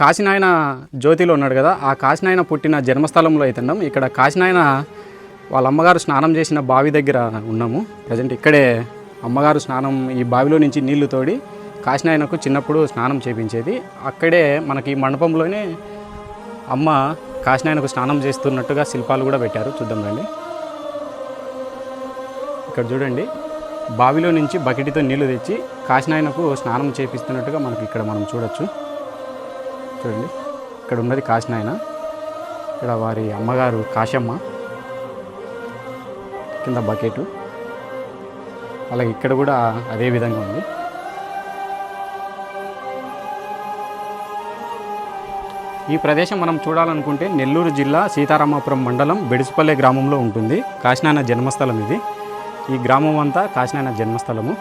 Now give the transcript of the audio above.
కాశీనాయన జ్యోతిలో ఉన్నాడు కదా ఆ కాశీనాయన పుట్టిన జన్మస్థలంలో అయితే ఉన్నాం. ఇక్కడ కాశీనాయన వాళ్ళ అమ్మగారు స్నానం చేసిన బావి దగ్గర ఉన్నాము. ప్రజెంట్ ఇక్కడే అమ్మగారు స్నానం ఈ బావిలో నుంచి నీళ్ళు తోడి కాశీనాయనకు చిన్నప్పుడు స్నానం చేపించేది. అక్కడే మనకి ఈ మండపంలోనే అమ్మ కాశీనాయనకు స్నానం చేస్తున్నట్టుగా శిల్పాలు కూడా పెట్టారు. చూద్దాం రండి. ఇక్కడ చూడండి. బావిలో నుంచి బకెట్తో నీళ్ళు తెచ్చి కాశీనాయనకు స్నానం చేపిస్తున్నట్టుగా మనకి ఇక్కడ మనం చూడొచ్చు. చూడండి. ఇక్కడ ఉన్నది కాశీనాయన. ఇక్కడ వారి అమ్మగారు కాశమ్మ. కింద బకెట్. అలాగే ఇక్కడ కూడా అదే విధంగా ఉంది. ఈ ప్రదేశం మనం చూడాలనుకుంటే నెల్లూరు జిల్లా సీతారామాపురం మండలం బెడిసిపల్లె గ్రామంలో ఉంటుంది. కాశీనాయన జన్మస్థలం ఇది. ఈ గ్రామం అంతా కాశీనాయన జన్మస్థలము.